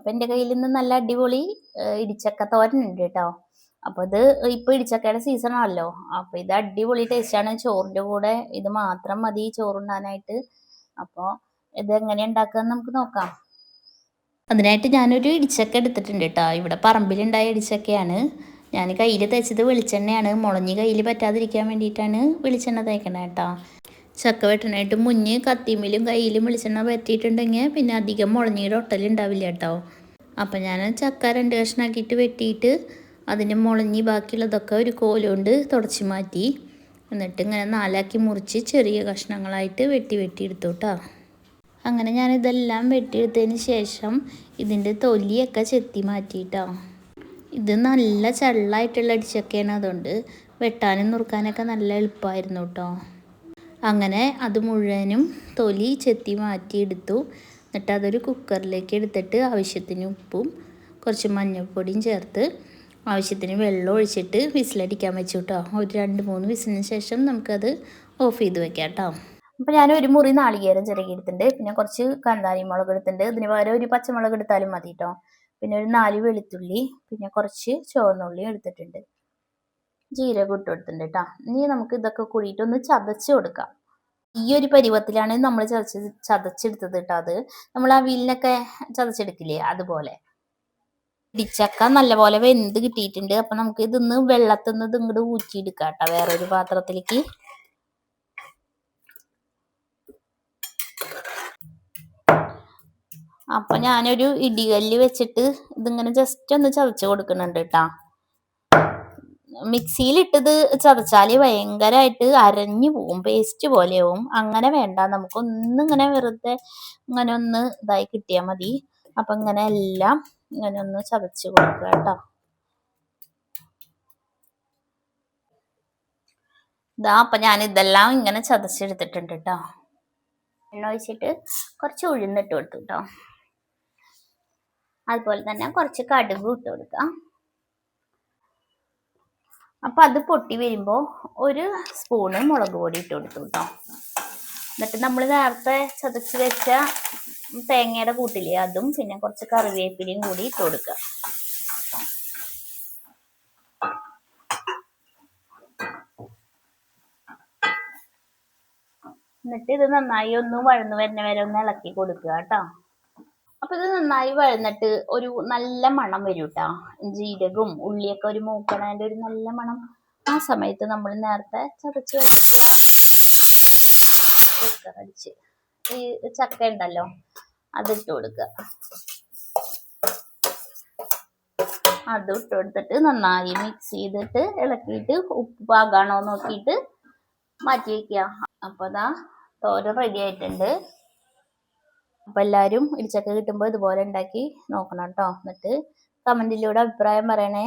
അപ്പം എന്റെ കയ്യിൽ നിന്ന് നല്ല അടിപൊളി ഇടിച്ചക്ക തോരൻ ഉണ്ട് കേട്ടോ. അപ്പോൾ ഇത് ഇപ്പോൾ ഇടിച്ചക്കയുടെ സീസൺ ആണല്ലോ. അപ്പോൾ ഇത് അടിപൊളി ടേസ്റ്റാണ് ചോറിന്റെ കൂടെ ഇത് മാത്രം മതി ചോറുണ്ടാനായിട്ട് അപ്പോൾ ഇത് എങ്ങനെ ഉണ്ടാക്കുക നമുക്ക് നോക്കാം. അതിനായിട്ട് ഞാനൊരു ഇടിച്ചക്ക എടുത്തിട്ടുണ്ട് കേട്ടോ. ഇവിടെ പറമ്പിലുണ്ടായ ഇടിച്ചക്കയാണ്. ഞാൻ കയ്യിൽ തേച്ചത് വെളിച്ചെണ്ണയാണ്. മുളഞ്ഞ് കയ്യിൽ പറ്റാതിരിക്കാൻ വേണ്ടിയിട്ടാണ് വെളിച്ചെണ്ണ തേക്കണേ കേട്ടോ. ചക്ക വെട്ടണായിട്ട് മുന്നേ കത്തിമേലും കയ്യിലും വെളിച്ചെണ്ണ പറ്റിയിട്ടുണ്ടെങ്കിൽ പിന്നെ അധികം മുളഞ്ഞിയുടെ ഒട്ടലുണ്ടാവില്ല കേട്ടോ. അപ്പം ഞാൻ ചക്ക രണ്ട് കഷ്ണാക്കിയിട്ട് വെട്ടിയിട്ട് അതിന് മുളഞ്ഞി ബാക്കിയുള്ളതൊക്കെ ഒരു കോലുകൊണ്ട് തുടച്ച് മാറ്റി എന്നിട്ട് ഇങ്ങനെ നാലാക്കി മുറിച്ച് ചെറിയ കഷ്ണങ്ങളായിട്ട് വെട്ടി വെട്ടി എടുത്തു കേട്ടോ അങ്ങനെ ഞാൻ ഇതെല്ലാം വെട്ടിയെടുത്തതിന് ശേഷം ഇതിന്റെ തൊലിയൊക്കെ ചെത്തി മാറ്റിയിട്ടോ. ഇത് നല്ല ചള്ളായിട്ടുള്ള അടിച്ചൊക്കെയാണ് അതുകൊണ്ട് വെട്ടാനും നുറുക്കാനൊക്കെ നല്ല എളുപ്പമായിരുന്നു കേട്ടോ. അങ്ങനെ അത് മുഴുവനും തൊലി ചെത്തി മാറ്റിയെടുത്തു. എന്നിട്ട് അതൊരു കുക്കറിലേക്ക് എടുത്തിട്ട് ആവശ്യത്തിന് ഉപ്പും കുറച്ച് മഞ്ഞൾപ്പൊടിയും ചേർത്ത് ആവശ്യത്തിന് വെള്ളം ഒഴിച്ചിട്ട് വിസിലടിക്കാൻ വെച്ചു കേട്ടോ ഒരു രണ്ട് മൂന്ന് വിസിലിന് ശേഷം നമുക്കത് ഓഫ് ചെയ്ത് വെക്കാം കേട്ടോ. അപ്പോൾ ഞാൻ ഒരു മുറി നാളികേരം ചിരകിയെടുത്തിട്ടുണ്ട് പിന്നെ കുറച്ച് കാന്താരി മുളക് എടുത്തിട്ടുണ്ട്. ഇതിന് പകരം ഒരു പച്ചമുളക് എടുത്താലും മതി കേട്ടോ പിന്നെ ഒരു നാല് വെളുത്തുള്ളി പിന്നെ കുറച്ച് ചുവന്നുള്ളി എടുത്തിട്ടുണ്ട്. ജീരകം ഇട്ട് കൊടുത്തിട്ടുണ്ട് കേട്ടോ ഇനി നമുക്ക് ഇതൊക്കെ കൂടിയിട്ട് ഒന്ന് ചതച്ച് കൊടുക്കാം. ഈ ഒരു പരുവത്തിലാണ് നമ്മൾ ചതച്ച് ചതച്ചെടുത്തത് കേട്ടോ അത്. നമ്മൾ ആ അവിയലിനൊക്കെ ചതച്ചെടുക്കില്ലേ അതുപോലെ. ഇടിച്ചക്ക നല്ലപോലെ വെന്ത് കിട്ടിയിട്ടുണ്ട്. അപ്പൊ നമുക്ക് ഇതിന്ന് വെള്ളത്തിൽ നിന്ന് ഇത് ഇങ്ങോട്ട് ഊറ്റിയെടുക്കാം കേട്ടോ വേറൊരു പാത്രത്തിലേക്ക്. അപ്പൊ ഞാനൊരു ഇടികല്ല് വെച്ചിട്ട് ഇതിങ്ങനെ ജസ്റ്റ് ഒന്ന് ചതച്ച് കൊടുക്കുന്നുണ്ട് കേട്ടാ മിക്സിയിലിട്ടത് ചതച്ചാൽ ഭയങ്കരമായിട്ട് അരഞ്ഞു പോവും പേസ്റ്റ് പോലെയാവും. അങ്ങനെ വേണ്ട നമുക്ക് ഒന്നിങ്ങനെ വെറുതെ ഇങ്ങനെ ഒന്ന് ഇതായി കിട്ടിയാൽ മതി. അപ്പൊ ഇങ്ങനെ എല്ലാം ഇങ്ങനെ ഒന്ന് ചതച്ച് കൊടുക്കുക കേട്ടോ. ഇതാ അപ്പൊ ഞാൻ ഇതെല്ലാം ഇങ്ങനെ ചതച്ചെടുത്തിട്ടുണ്ട് കേട്ടോ. എണ്ണ ഒഴിച്ചിട്ട് കുറച്ച് ഉഴുന്നിട്ട് കൊടുത്തു കേട്ടോ. അതുപോലെ തന്നെ കുറച്ച് കടുക് ഇട്ട് കൊടുക്കാം. അപ്പൊ അത് പൊട്ടി വരുമ്പോൾ ഒരു സ്പൂണ് മുളക് പൊടി ഇട്ട് കൊടുത്തു കേട്ടോ എന്നിട്ട് നമ്മൾ നേരത്തെ ചതച്ച് വെച്ച തേങ്ങയുടെ കൂട്ടില്ലേ അതും പിന്നെ കുറച്ച് കറിവേപ്പിലയും കൂടി ഇട്ട് കൊടുക്കുക എന്നിട്ട് ഇത് നന്നായി ഒന്ന് വഴന്നു വരുന്ന വരെ ഒന്ന് ഇളക്കി കൊടുക്കുക കേട്ടോ അപ്പൊ ഇത് നന്നായി വഴന്നിട്ട് ഒരു നല്ല മണം വരും കേട്ടോ ജീരകവും ഉള്ളിയൊക്കെ ഒരു മൂക്കണതിന്റെ ഒരു നല്ല മണം. ആ സമയത്ത് നമ്മൾ നേരത്തെ ചതച്ച് വെച്ചിട്ടുള്ള അടിച്ച് ഈ ചക്ക ഉണ്ടല്ലോ അതിട്ട് കൊടുക്കുക. അത് ഇട്ട് കൊടുത്തിട്ട് നന്നായി മിക്സ് ചെയ്തിട്ട് ഇളക്കിയിട്ട് ഉപ്പ് പാകാണോ നോക്കിയിട്ട് മാറ്റി വയ്ക്കുക അപ്പൊ അതാ തോര റെഡി ആയിട്ടുണ്ട്. അപ്പൊ എല്ലാരും ഇടിച്ചക്ക കിട്ടുമ്പോൾ ഇതുപോലെ ഉണ്ടാക്കി നോക്കണം കേട്ടോ എന്നിട്ട് കമന്റിലൂടെ അഭിപ്രായം പറയണേ.